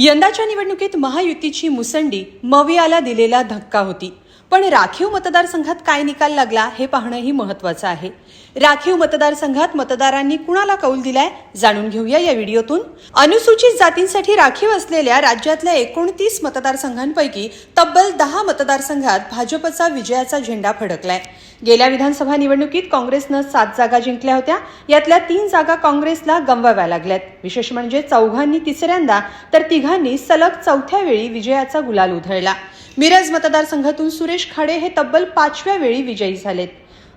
यंदाच्या निवडणुकीत महायुतीची मुसंडी मवियाला दिलेला धक्का होती. पण राखीव मतदारसंघात काय निकाल लागला हे पाहणंही महत्वाचं आहे. राखीव मतदारसंघात मतदारांनी कुणाला कौल दिलाय जाणून घेऊया या व्हिडिओतून. अनुसूचित जातींसाठी राखीव असलेल्या राज्यातल्या एकोणतीस मतदारसंघांपैकी तब्बल दहा मतदारसंघात भाजपचा विजयाचा झेंडा फडकलाय. गेल्या विधानसभा निवडणुकीत काँग्रेसनं सात जागा जिंकल्या होत्या. यातल्या तीन जागा काँग्रेसला गमवाव्या लागल्यात. विशेष म्हणजे चौघांनी तिसऱ्यांदा तर तिघांनी सलग चौथ्या वेळी विजयाचा गुलाल उधळला. मिरज मतदारसंघातून सुरेश खाडे हे तब्बल पाचव्या वेळी विजयी झालेत.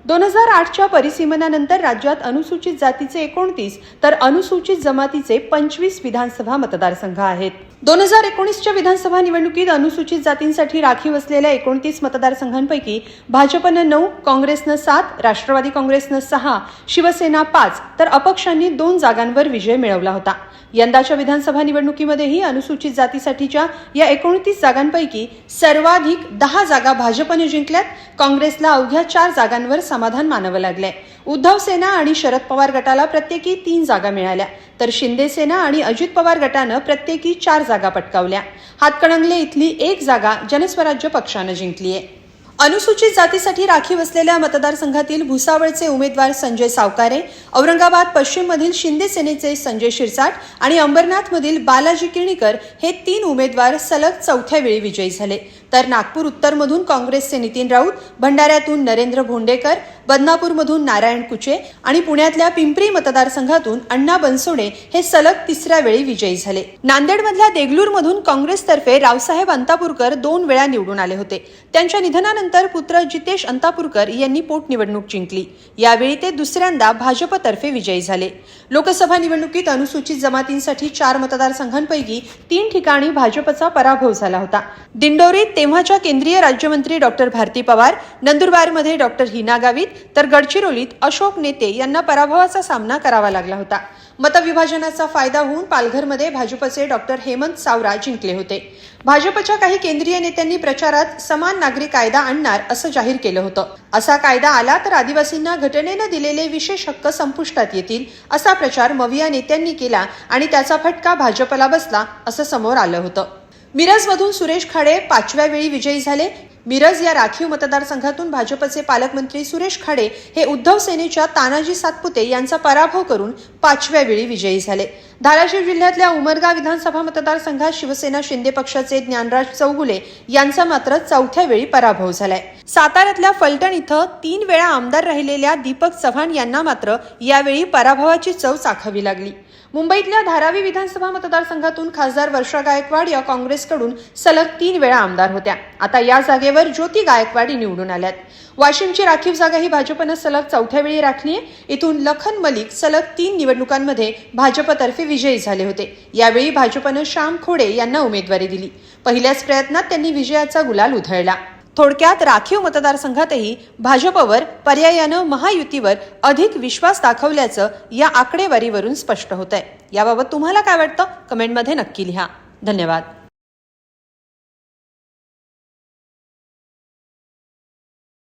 दोन हजार आठच्या परिसीमनानंतर राज्यात अनुसूचित जातीचे एकोणतीस तर अनुसूचित जमातीचे पंचवीस विधानसभा मतदारसंघ आहेत. दोन हजार एकोणीसच्या विधानसभा निवडणुकीत अनुसूचित जातींसाठी राखीव असलेल्या एकोणतीस मतदारसंघांपैकी भाजपनं नऊ काँग्रेसनं सात राष्ट्रवादी काँग्रेसनं सहा शिवसेना पाच तर अपक्षांनी दोन जागांवर विजय मिळवला होता. यंदाच्या विधानसभा निवडणुकीमध्येही अनुसूचित जातीसाठीच्या या एकोणतीस जागांपैकी सर्वाधिक दहा जागा भाजपने जिंकल्यात. काँग्रेसला अवघ्या चार जागांवर समाधान मानावं लागलंय. उद्धव सेना आणि शरद पवार गटाला प्रत्येकी तीन जागा मिळाल्या. तर शिंदे सेना आणि अजित पवार गटानं प्रत्येकी चार जागा पटकावल्या. हातकणंगले इथली एक जागा जनस्वराज्य पक्षानं जिंकली आहे अनुसूचित जातीसाठी राखीव असलेल्या मतदारसंघातील भुसावळचे उमेदवार संजय सावकारे औरंगाबाद पश्चिममधील शिंदे सेनेचे संजय शिरसाट आणि अंबरनाथमधील बालाजी किर्णीकर हे तीन उमेदवार सलग चौथ्या वेळी विजयी झाले. तर नागपूर उत्तरमधून काँग्रेसचे नितीन राऊत भंडाऱ्यातून नरेंद्र भोंडेकर बदनापूरमधून नारायण कुचे आणि पुण्यातल्या पिंपरी मतदारसंघातून अण्णा बनसोडे हे सलग तिसऱ्या वेळी विजयी झाले. नांदेडमधल्या देगलूरमधून काँग्रेसतर्फे रावसाहेब अंतापूरकर दोन वेळा निवडून आले होते. त्यांच्या निधनानंतर पुत्र जितेश अंतापूरकर यांनी पोटनिवडणूक जिंकली. यावेळी ते दुसऱ्यांदा भाजपतर्फे विजयी झाले. लोकसभा निवडणुकीत अनुसूचित जमातींसाठी चार मतदारसंघांपैकी तीन ठिकाणी भाजपचा पराभव झाला होता. दिंडोरीत तेव्हाच्या केंद्रीय राज्यमंत्री डॉक्टर भारती पवार नंदुरबारमध्ये डॉक्टर हिना गावित तर गडचिरोलीत अशोक नेते यांना पराभवाचा सामना करावा लागला होता. मतविभाजनाचा फायदा होऊन पालघरमध्ये भाजपचे डॉक्टर हेमंत सावरा जिंकले होते. भाजपच्या काही केंद्रीय नेत्यांनी प्रचारात समान नागरी कायदा आणणार असं जाहीर केलं होतं. असा कायदा आला तर आदिवासींना घटनेनं दिलेले विशेष हक्क संपुष्टात येतील असा प्रचार मविया नेत्यांनी केला आणि त्याचा फटका भाजपला बसला असं समोर आलं होतं. मिरजमधून सुरेश खाडे पाचव्या वेळी विजयी झाले. मिरज या राखीव मतदारसंघातून भाजपचे पालकमंत्री सुरेश खाडे हे उद्धव सेनेच्या तानाजी सातपुते यांचा पराभव करून पाचव्या वेळी विजयी झाले. धाराशिव जिल्ह्यातल्या उमरगा विधानसभा मतदारसंघात शिवसेना शिंदे पक्षाचे ज्ञानराज चौगुले यांचा मात्र चौथ्या वेळी पराभव झालाय. साताऱ्यातल्या फलटण इथं तीन वेळा आमदार राहिलेल्या दीपक चव्हाण यांना मात्र यावेळी पराभवाची चव चाखावी लागली. मुंबईतल्या धारावी विधानसभा मतदारसंघातून खासदार वर्षा गायकवाड या काँग्रेसकडून सलग तीन वेळा आमदार होत्या. आता या जागेवर ज्योती गायकवाडी निवडून आल्यात. वाशिमची राखीव जागा ही भाजपनं सलग चौथ्या वेळी राखली आहे इथून लखन मलिक सलग तीन निवडणुकांमध्ये भाजपतर्फे विजयी झाले होते. यावेळी भाजपनं श्याम खोडे यांना उमेदवारी दिली. पहिल्याच प्रयत्नात त्यांनी विजयाचा गुलाल उधळला. थोडक्यात राखीव मतदारसंघातही भाजपवर पर्यायानं महायुतीवर अधिक विश्वास दाखवल्याचं या आकडेवारीवरून स्पष्ट होत आहे याबाबत तुम्हाला काय वाटतं? कमेंटमध्ये नक्की लिहा. धन्यवाद.